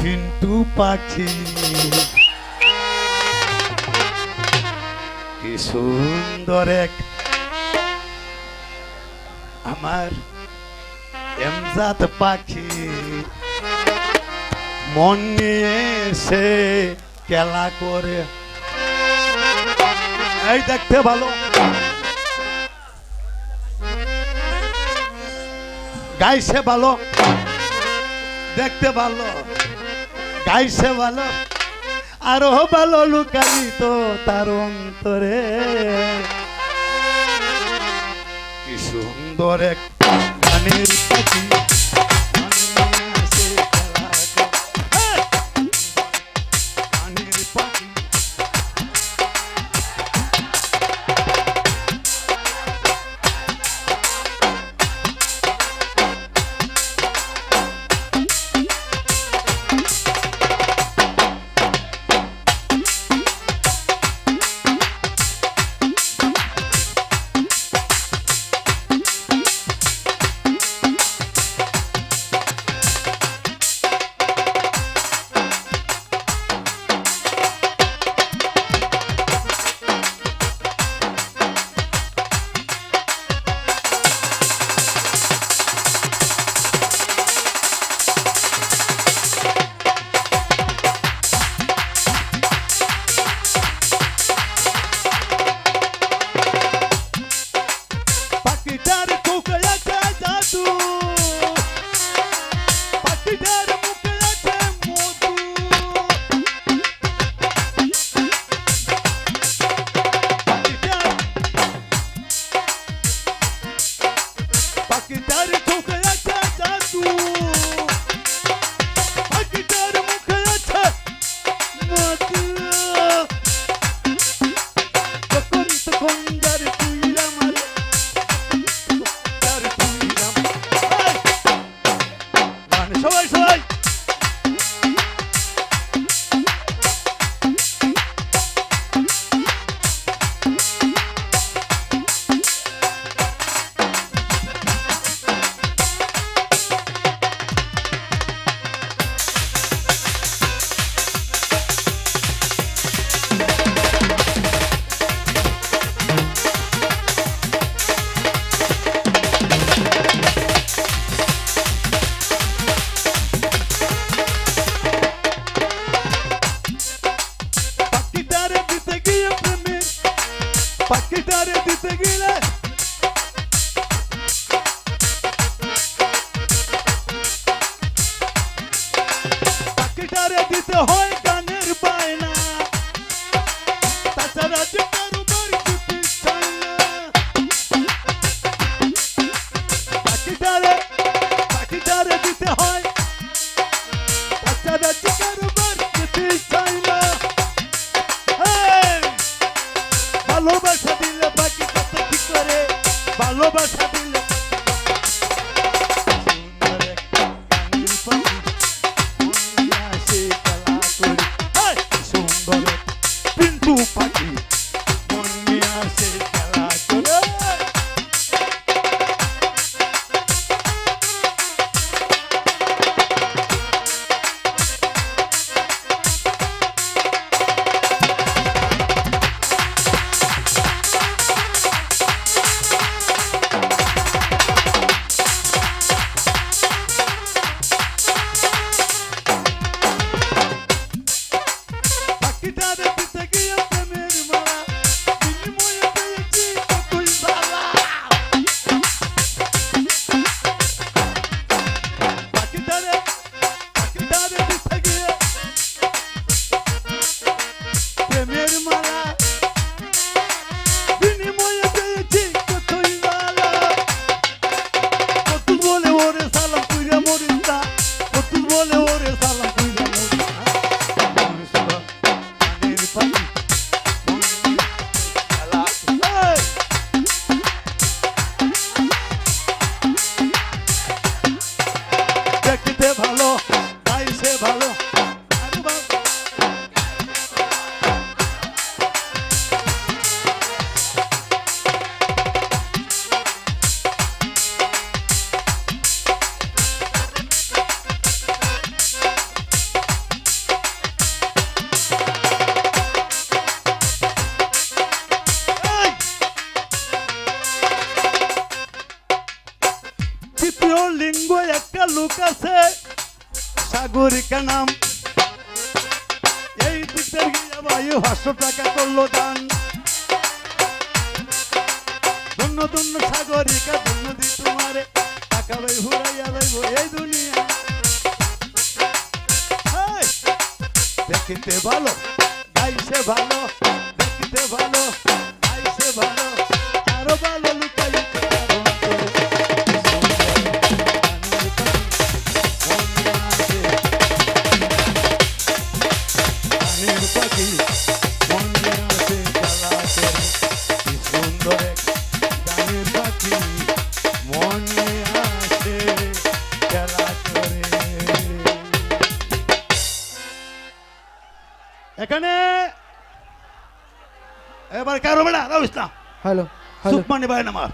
পিন্টু পাখি কি সুন্দর এক আমার এমজাত পাখি। মন নিয়ে সে খেলা করে। এই দেখতে ভালো। গাইছে ভালো। দেখতে ভালো। গাইছে ভালো আরও ভালো তো তার অন্তরে। কি সুন্দর এক গানের পাখি পাখিটার মুখে আছে মধু দিতে হয় গানের বায়না তাছাড়া লিঙ্গ একটা লোক আছে। সাগরিকা নাম। এই দিতে গিয়ে ভাই পাঁচশো টাকা করল দান। ধন্য ধন্য সাগরিকা ধন্য দি তোমারে। টাকা ভাই ঘুরাইয়া যাইব এই দুনিয়া। দেখিতে ভালো, গাইছে ভালো, দেখিতে ভালো। পাখি মনে আছে খেলা কি সুন্দর গানের পাখি মনে আছে খেলা করে এখানে এবার কারও বেড়া রাউস না হ্যালো হ্যালো। সুকমানি ভাই নামার।